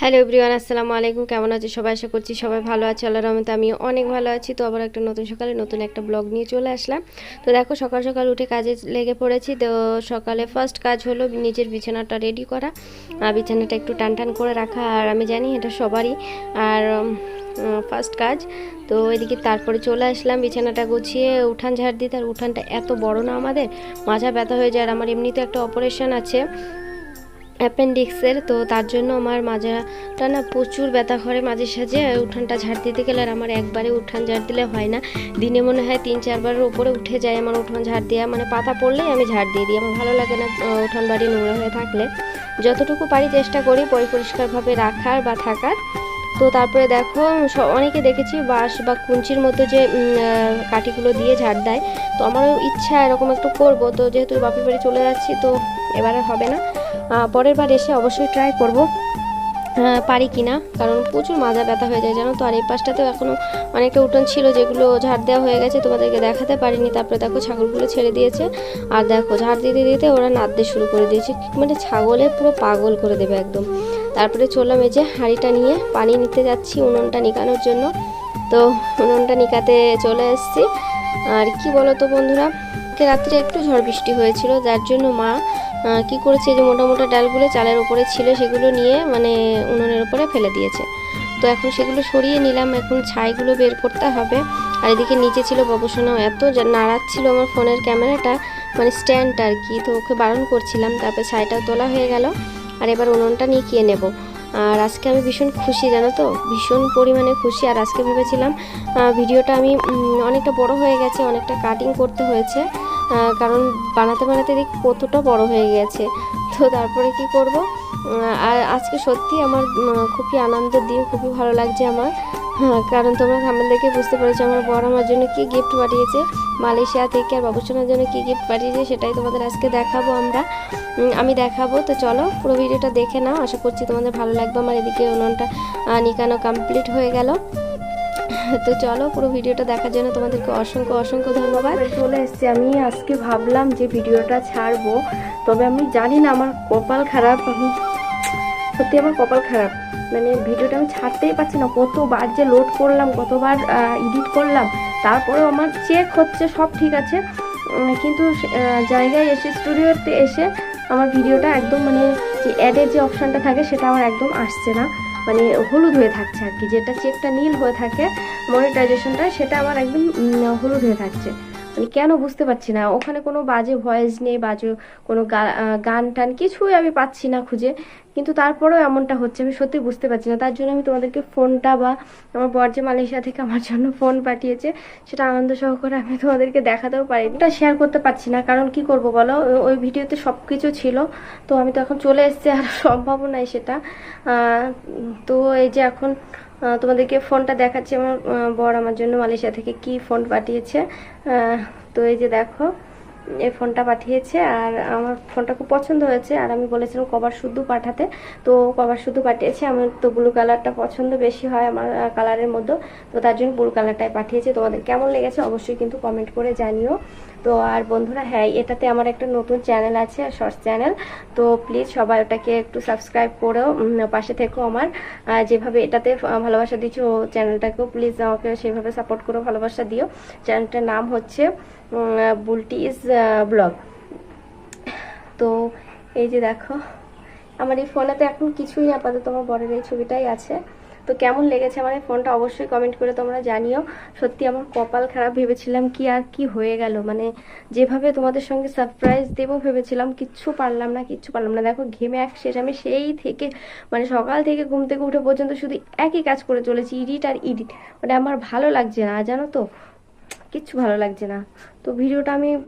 Hello everyone, আসসালামু আলাইকুম। কেমন আছে সবাই? আশা করছি সবাই ভালো আছে। আল্লাহ রহমতে আমি অনেক ভালো আছি। তো আবার একটা নতুন সকালে নতুন একটা ব্লগ নিয়ে চলে আসলাম। তো দেখো, সকাল সকাল উঠে কাজে লেগে পড়েছি। তো সকালে ফার্স্ট কাজ হলো নিজের বিছানাটা রেডি করা। আর বিছানাটা একটু টান টান করে রাখা। আর আমি জানি এটা সবারই। আর ফার্স্ট কাজ। তো এদিকে তারপরে চলে আসলাম বিছানাটা গুছিয়ে। উঠান ঝাড় দিতে। আর উঠানটা এত বড় না আমাদের। মাথা ব্যথা হয়ে যায়। আর আমার এমনিতে একটা অপারেশন আছে। অ্যাপেন্ডিক্সের, তো তার জন্য আমার মাজাটা না প্রচুর ব্যথা করে মাঝে সাঝে। উঠানটা ঝাড় দিতে গেলে আর আমার একবারে উঠান ঝাড় দিলে হয় না। দিনে মনে হয় তিন চারবারের উপরে উঠে যায় আমার উঠান ঝাড় দেওয়া। মানে পাতা পড়লেই আমি ঝাড় দিয়ে দিই। আমার ভালো লাগে না উঠান বাড়ি নোংরা হয়ে থাকলে। যতটুকু পারি চেষ্টা করি পরি পরিষ্কারভাবে রাখার বা থাকার। তো তারপরে দেখো অনেকে দেখেছি বাঁশ বা কুঞ্চির মতো যে কাঠিগুলো দিয়ে ঝাড় দেয়। তো আমারও ইচ্ছা এরকম একটু করব। তো যেহেতু বাপের বাড়ি চলে যাচ্ছি, তো এবার হবে না। পরের বার এসে অবশ্যই ট্রাই করব। পারি কিনা? কারণ প্রচুর মাজা ব্যথা হয়ে যায়, জানো তো? আর এই পাশটাতেও এখনও অনেকটা উঠোন ছিল যেগুলো ঝাড় দেওয়া হয়ে গেছে, তোমাদেরকে দেখাতে পারিনি। তারপরে দেখো ছাগলগুলো ছেড়ে দিয়েছে। আর দেখো, ঝাড় দিতে দিতে ওরা নাদতে শুরু করে দিয়েছে। মানে ছাগলে পুরো পাগল করে দেবে একদম। তারপরে চললাম এই যে হাঁড়িটা নিয়ে পানি নিতে যাচ্ছি উনুনটা নিকানোর জন্য। তো উনুনটা নিকাতে চলে এসেছি। আর কি বলো তো বন্ধুরা? কালকে রাত্রে একটু ঝড় বৃষ্টি হয়েছিল, যার জন্য মা কি করেছে যে মোটা মোটা ডালগুলো চালের উপরে ছিল সেগুলো নিয়ে মানে উনুনের উপরে ফেলে দিয়েছে। তো এখন সেগুলো সরিয়ে নিলাম, এখন ছাইগুলো বের করতে হবে। আর এদিকে নিচে ছিল বাবুসোনাও এত নাড়াচ্ছিল আমার ফোনের ক্যামেরাটা মানে স্ট্যান্ডটা আর কি, তো ওকে বারণ করছিলাম, তারপরে ছাইটাও তোলা হয়ে গেল। আর এবার উনুনটা নিয়ে কিয়ে নেব। আর আজকে আমি ভীষণ খুশি, জানো তো? ভীষণ পরিমাণে খুশি। আর আজকে ভেবেছিলাম ভিডিওটা আমি অনেকটা বড় হয়ে গেছে, অনেকটা কাটিং করতে হয়েছে কারণ বানাতে বানাতে দেখি কতটা বড় হয়ে গেছে। তো তারপরে কি করব? আর আজকে সত্যি আমার খুবই আনন্দের দিন, খুবই ভালো লাগছে আমার। কারণ তোমরা সামনে দেখে বুঝতে পেরেছ আমার বড় আমার জন্য কি গিফট পাঠিয়েছে। মালয়েশিয়া থেকে আর বাবুসোনার জন্য কি গিফট পাঠিয়েছে সেটাই তোমাদের আজকে দেখাবো আমরা। আমি দেখাবো, তো চলো পুরো ভিডিওটা দেখে নাও। আশা করছি তোমাদের ভালো লাগবে। আমার এদিকে উনুনটা নিকানো কমপ্লিট হয়ে গেল। তো চলো পুরো ভিডিওটা দেখার জন্য তোমাদেরকে অসংখ্য অসংখ্য ধন্যবাদ। চলে এসেছি আমি। আজকে ভাবলাম যে ভিডিওটা ছাড়বো, তবে আমি জানি না আমার কপাল খারাপ। আমি সত্যি আমার কপাল খারাপ। মানে ভিডিওটা আমি ছাড়তেই পারছি না। কতবার যে লোড করলাম, কতবার এডিট করলাম, তারপরেও আমার চেক হচ্ছে, সব ঠিক আছে। কিন্তু জায়গায় এসে স্টুডিওতে এসে আমার ভিডিওটা একদম মানে যে অ্যাডের যে অপশানটা থাকে, সেটা আমার একদম আসছে না। মানে হলুদ হয়ে থাকছে আর কি। যেটা চেকটা নীল হয়ে থাকে মনিটাইজেশনটা সেটা আমার একদম হলুদ হয়ে থাকছে। মানে কেন বুঝতে পারছি না। ওখানে কোনো বাজে ভয়েস নেই, বাজে কোনো গান টান কিছুই আমি পাচ্ছি না খুঁজে। কিন্তু তারপরেও এমনটা হচ্ছে, আমি সত্যি বুঝতে পারছি না। তার জন্য আমি তোমাদেরকে ফোনটা বা আমার বর যে মালয়েশিয়া থেকে আমার জন্য ফোন পাঠিয়েছে, সেটা আনন্দ সহকারে আমি তোমাদেরকে দেখাতেও পারি এটা শেয়ার করতে পারছি না, কারণ কি করব বলো? ওই ভিডিওতে সব কিছু ছিল, তো আমি তো এখন চলে এসেছি, আর সম্ভব সেটা। তো এই যে এখন তোমাদেরকে ফোনটা দেখাচ্ছি আমার বর আমার জন্য মালয়েশিয়া থেকে কি ফোন পাঠিয়েছে। তো এই যে দেখো এই ফোনটা পাঠিয়েছে আর আমার ফোনটা খুব পছন্দ হয়েছে আর আমি বলেছিলাম কভার শুদ্ধ পাঠাতে। তো কভার শুদ্ধ পাঠিয়েছে আমার তো ব্লু কালারটা পছন্দ বেশি হয় আমার কালারের মধ্যে। তো তার জন্য ব্লু কালারটাই পাঠিয়েছে। তোমাদের কেমন লেগেছে অবশ্যই কিন্তু কমেন্ট করে জানিও। তো আর বন্ধুরা হ্যাঁ এটাতে আমার একটা নতুন চ্যানেল আছে শর্টস চ্যানেল তো প্লিজ সবাই ওটাকে একটু সাবস্ক্রাইব করেও পাশে থেকো আমার। যেভাবে এটাতে ভালোবাসা দিচ্ছ চ্যানেলটাকেও প্লিজ আমাকে সেভাবে সাপোর্ট করো, ভালোবাসা দিও। চ্যানেলটার নাম হচ্ছে বুলটি ইজ ব্লগ তো এই যে দেখো, আমার এই ফোনেতে এখন কিছুই আপাতত আমার বরের এই ছবিটাই আছে। তো কেমন লেগেছে আমার এই ফোনটা অবশ্যই কমেন্ট করে তোমরা জানিও। সত্যি আমার কপাল খারাপ, ভেবেছিলাম কি আর কি হয়ে গেল। মানে যেভাবে তোমাদের সঙ্গে সারপ্রাইজ দেবো ভেবেছিলাম, কিচ্ছু পারলাম না, কিচ্ছু পারলাম না। দেখো, ঘেমে এক শেষ, আমি সেই থেকে মানে সকাল থেকে ঘুম থেকে উঠে পর্যন্ত শুধু একই কাজ করে চলেছি ইডিট আর ইডিট মানে আমার ভালো লাগছে না জানো তো, কিচ্ছু ভালো লাগছে না। তো ভিডিওটা আমি